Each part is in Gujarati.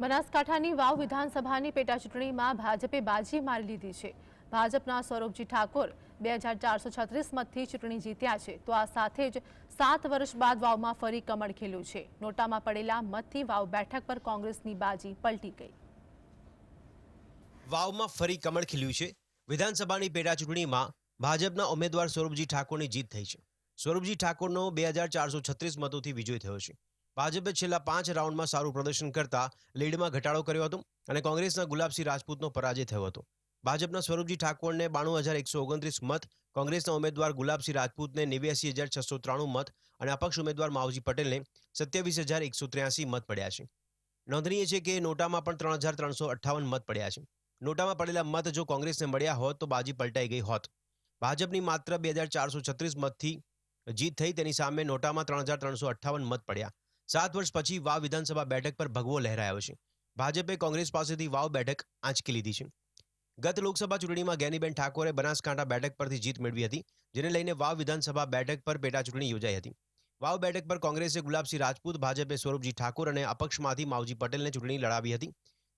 બનાસકાંઠાની વાવ વિધાનસભાની પેટાચૂંટણીમાં ભાજપે બાજી મારી લીધી છે. ભાજપના સૌરભજી ઠાકોર બે હજાર ચારસો છત્રીસ મતથી ચૂંટણી જીત્યા છે. તો આ સાથે જ સાત વર્ષ બાદ વાવમાં ફરી કમળ ખીલ્યું છે. નોટામાં પડેલા મતથી વાવ બેઠક પર કોંગ્રેસની બાજી પલટી ગઈ. વાવમાં ફરી કમળ ખીલ્યું છે. વિધાનસભાની પેટાચૂંટણીમાં ભાજપના ઉમેદવાર સૌરભજી ઠાકોરની જીત થઈ છે. સૌરભજી ઠાકોરનો બે હજાર ચારસો છત્રીસ મતોથી વિજય થયો છે. ભાજપે છેલ્લા પાંચ રાઉન્ડમાં સારું પ્રદર્શન કરતા લીડમાં ઘટાડો કર્યો હતો અને કોંગ્રેસના ગુલાબસિંહ રાજપૂતનો પરાજય થયો હતો. ભાજપના સ્વરૂપજી ઠાકોરને બાણું હજાર એકસો ઓગણત્રીસ મત, કોંગ્રેસના ઉમેદવાર ગુલાબસિંહ રાજપૂતને નેવ્યાસી હજાર છસો ત્રાણું મત અને અપક્ષ ઉમેદવાર માવજી પટેલને સત્યાવીસ હજાર એકસો ત્ર્યાસી મત પડ્યા છે. નોંધનીય છે કે નોટામાં પણ ત્રણ હજાર ત્રણસો અઠ્ઠાવન મત પડ્યા છે. નોટામાં પડેલા મત જો કોંગ્રેસને મળ્યા હોત તો બાજી પલટાઈ ગઈ હોત. ભાજપની માત્ર બે હજાર ચારસો છત્રીસ મતથી જીત થઈ તેની સામે નોટામાં ત્રણ હજાર ત્રણસો અઠ્ઠાવન મત પડ્યા. સાત વર્ષ પછી વાવ વિધાનસભા બેઠક પર ભગવો લહેરાયો છે. ભાજપે કોંગ્રેસ પાસેથી વાવ બેઠક આંચકી લીધી છે. ગત લોકસભા ચૂંટણીમાં ગેનીબેન ઠાકોરે બનાસકાંઠા બેઠક પરથી જીત મેળવી હતી, જેને લઈને વાવ વિધાનસભા બેઠક પર પેટા ચૂંટણી યોજાઈ હતી. વાવ બેઠક પર કોંગ્રેસે ગુલાબસિંહ રાજપૂત, ભાજપે સ્વરૂપજી ઠાકોર અને અપક્ષમાંથી માવજી પટેલને ચૂંટણી લડાવી હતી.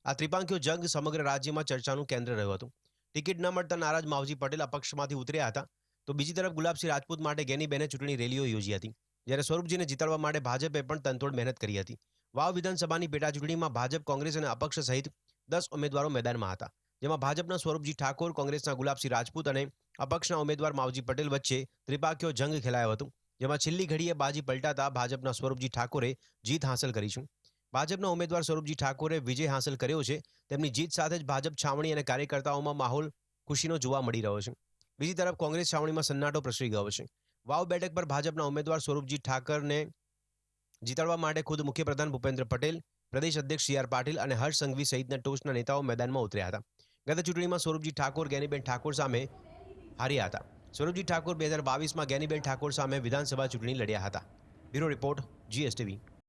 આ ત્રિપાંખ્યો જંગ સમગ્ર રાજ્યમાં ચર્ચાનું કેન્દ્ર રહ્યું હતું. ટિકિટ ન મળતા નારાજ માવજી પટેલ અપક્ષમાંથી ઉતર્યા હતા. તો બીજી તરફ ગુલાબસિંહ રાજપૂત માટે ગેનીબેને ચૂંટણી રેલીઓ યોજી હતી. જ્યારે સ્વરૂપજીને જીતાડવા માટે ભાજપે પણ તનતોડ મહેનત કરી હતી. વાવ વિધાનસભાની પેટાચૂંટણીમાં ભાજપ, કોંગ્રેસ અને અપક્ષ સહિત દસ ઉમેદવારો મેદાનમાં હતા, જેમાં ભાજપના સ્વરૂપજી ઠાકોર, કોંગ્રેસના ગુલાબસિંહ રાજપૂત અને અપક્ષના ઉમેદવાર માવજી પટેલ વચ્ચે ત્રિપાખ્યો જંગ ખેલાયો હતો, જેમાં છેલ્લી ઘડીએ બાજી પલટાતા ભાજપના સ્વરૂપજી ઠાકોરે જીત હાંસલ કરી છે. ભાજપના ઉમેદવાર સ્વરૂપજી ઠાકોરે વિજય હાંસલ કર્યો છે, તેમની જીત સાથે જ ભાજપ છાવણી અને કાર્યકર્તાઓમાં માહોલ ખુશીનો જોવા મળી રહ્યો છે. બીજી તરફ કોંગ્રેસ છાવણીમાં સન્નાટો પ્રસરી ગયો છે. વાવ બેઠક પર ભાજપના ઉમેદવાર સ્વરૂપજી ઠાકરને જીતાડવા માટે ખુદ મુખ્યપ્રધાન ભૂપેન્દ્ર પટેલ, પ્રદેશ અધ્યક્ષ સી આર પાટીલ અને હર્ષ સંઘવી સહિતના ટોચના નેતાઓ મેદાનમાં ઉતર્યા હતા. ગત ચૂંટણીમાં સ્વરૂપજી ઠાકોર, ગેનીબેન ઠાકોર સામે હાર્યા હતા. સ્વરૂપજી ઠાકોર બે હજાર બાવીસમાં ગેનીબેન ઠાકોર સામે વિધાનસભા ચૂંટણી લડ્યા હતા. Bureau report, GSTV.